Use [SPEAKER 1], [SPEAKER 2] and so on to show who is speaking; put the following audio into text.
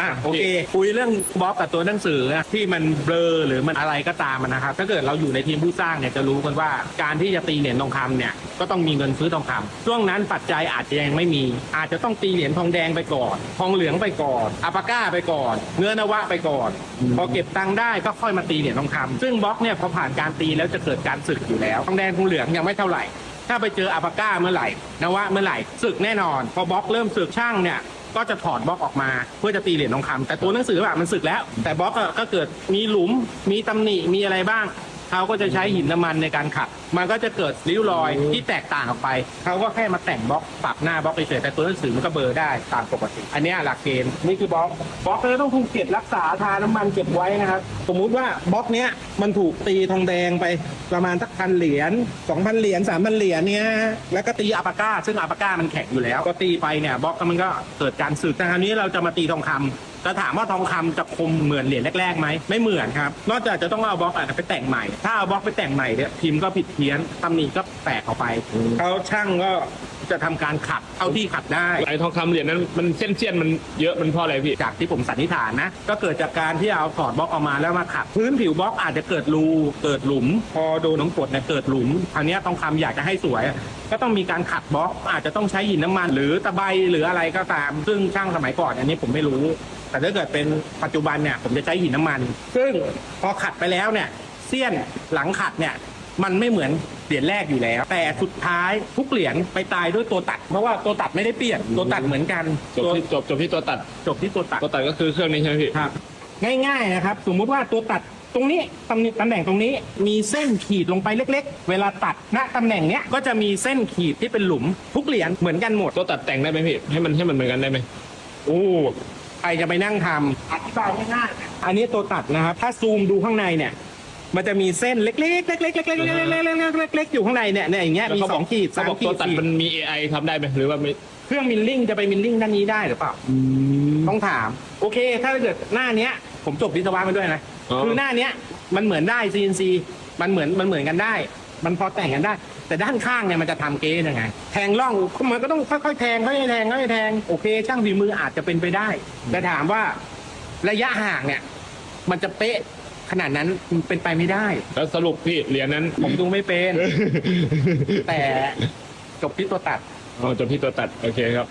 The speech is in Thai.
[SPEAKER 1] อะโอเค คุยเรื่องบล็อกกับตัวหนังสืออะที่มันเบลอหรือมันอะไรก็ตามอะนะครับถ้าเกิดเราอยู่ในทีมผู้สร้างเนี่ยจะรู้กันว่าการที่จะตีเหรียญทองคำเนี่ยก็ต้องมีเงินซื้อทองคำช่วงนั้นปัจจัยอาจจะยังไม่มี อาจจะต้องตีเหรียญทองแดงไปก่อน ทองเหลืองไปก่อนอัปาก้าไปก่อน เนื้อนวะไปก่อน พอเก็บตังค์ได้ก็ค่อยมาตีเหรียญทองคำซึ่งบล็อกเนี่ยพอผ่านการตีแล้วจะเกิดการสึกอยู่แล้วทองแดงทองเหลืองยังไม่เท่าไหร่ ถ้าไปเจออัปาก้าเมื่อไหร่นวะเมื่อไหร่สึกแน่นอน พอบล็อกเริ่มสึกช่างเนี่ย ก็จะถอดบล็อกออกมาเพื่อจะตีเหรียญทองคำแต่ตัวหนังสืออะมันสึกแล้ว แต่บล็อกอะก็เกิดมีหลุมมีตำหนิมีอะไรบ้าง เขาก็จะใช้หินน้ำมันในการขัดมันก็จะเกิดริ้วรอยที่แตกต่างออกไป เขาก็แค่มาแต่งบล็อกปรับหน้าบล็อกเฉยๆแต่ตัวหนังสือมันก็เบลอได้ตามปกติ อันเนี้ยหลักเกณฑ์นี่คือบล็อกบล็อกเราต้องถูกเก็บรักษาทาน้ำมันเก็บไว้นะครับ สมมุติว่าบล็อกเนี้ยมันถูกตีทองแดงไปประมาณสักพันเหรียญสองพันเหรียญสามพันเหรียญเนี้ยแล้วก็ตีอัปาก้า ซึ่งอัปาก้ามันแข็งอยู่แล้ว ก็ตีไปเนี่ยบล็อกมันก็เกิดการสึกแต่คราวนี้เราจะมาตีทองคำ จะถามว่าทองคำจะคมเหมือนเหรียญแรกๆไหมไม่เหมือนครับ นอกจากจะต้องเอาบล็อกอาจจะไปแต่งใหม่ ถ้าเอาบล็อกไปแต่งใหม่เนี่ยพิมพ์ก็ผิดเพี้ยนตำหนิก็แตกออกไปเขาช่างก็จะทำการขัดเท่าที่ขัดได้
[SPEAKER 2] ไอ้ทองคำเหรียญนั้นมันเส้นเสี้ยนมันเยอะมันเพราะอะไรพี่
[SPEAKER 1] จากที่ผมสันนิษฐานนะก็เกิดจากการที่เอาถอดบล็อกออกมาแล้วมาขัด พื้นผิวบล็อกอาจจะเกิดรูเกิดหลุม พอโดนน้ำกรดเนี่ยเกิดหลุมคราวเนี้ยทองคำอยากจะให้สวย ก็ต้องมีการขัดบล็อกอาจจะต้องใช้หินน้ำมัน หรือตะไบหรืออะไรก็ตาม ซึ่งช่างสมัยก่อนอันนี้ผมไม่รู้แต่ถ้าเกิดเป็นปัจจุบันเนี่ยผมจะใช้หินน้ำมัน ซึ่งพอขัดไปแล้วเนี่ยเสี้ยนหลังขัดเนี่ยมันไม่เหมือนเหรียญแรกอยู่แล้ว แต่สุดท้ายทุกเหรียญไปตายด้วยตัวตัด เพราะว่าตัวตัดไม่ได้เปลี่ยนตัวตัดเหมือนกัน
[SPEAKER 2] จบ
[SPEAKER 1] ตัว
[SPEAKER 2] ที่จบจบที่ตัวตัด
[SPEAKER 1] จบที่ตัวตัด
[SPEAKER 2] ตัวตัดก็คือเครื่องนี้ใช่ไหมพี่
[SPEAKER 1] ครับ ง่ายๆนะครับ สมมุติว่าตัวตัดตรงนี้ตำแหน่งตำแหน่งตรงนี้มีเส้นขีดลงไปเล็ก ๆ เวลาตัดณตำแหน่งเนี้ยก็จะมีเส้นขีดที่เป็นหลุมทุกเหรียญเหมือนกันหมด
[SPEAKER 2] ตัวตัดแต่งได้ไหมพี่ให้มันให้มันเหมือนกันได้ไหม
[SPEAKER 1] โอ้ ใครจะไปนั่งทำอธิบายง่ายๆอันนี้ตัวตัดนะครับ ถ้าซูมดูข้างในเนี่ย มันจะมีเส้นเล็กๆเล็กๆเล็กๆเล็กๆเล็กๆเล็กๆเล็กๆอยู่ข้างในเนี่ยเนี่ยอย่างเงี้ย
[SPEAKER 2] แล้ว
[SPEAKER 1] มี
[SPEAKER 2] เขา
[SPEAKER 1] ส
[SPEAKER 2] บ
[SPEAKER 1] อ
[SPEAKER 2] อก
[SPEAKER 1] งขีด
[SPEAKER 2] เขา
[SPEAKER 1] สาม
[SPEAKER 2] บอก
[SPEAKER 1] ขี
[SPEAKER 2] ตัว
[SPEAKER 1] ด
[SPEAKER 2] ตัด
[SPEAKER 1] สี่
[SPEAKER 2] มันมี AI ทำได้ไหมหรือว่าไม่
[SPEAKER 1] เครื่องมิลลิ่งจะไปมิลลิ่งด้านนี้ได้หรือเปล่า ต้องถาม โอเค ถ้าเกิดหน้าเนี้ย ผมจบวิศวะมาด้วยนะ
[SPEAKER 2] อ๋อ
[SPEAKER 1] คือหน้าเนี้ยมันเหมือนได้ CNC มันเหมือนมันเหมือนกันได้ มันพอแต่งกันได้ แต่ด้านข้างเนี่ยมันจะทำเก๊ยังไง แทงร่องมันก็ต้องค่อยๆแทงค่อยๆแทงค่อยๆแทงโอเค ช่างฝีมืออาจจะเป็นไปได้ แต่ถามว่าระยะห่างเนี่ย มันจะเป๊ะขนาดนั้นมันเป็นไปไม่ได้
[SPEAKER 2] แล้วสรุปพี่เหรียญนั้น
[SPEAKER 1] ผมดูไม่เป็น แต่จบที่ตัวตัด
[SPEAKER 2] อ๋อจบที่ตัวตัด โอเคครับ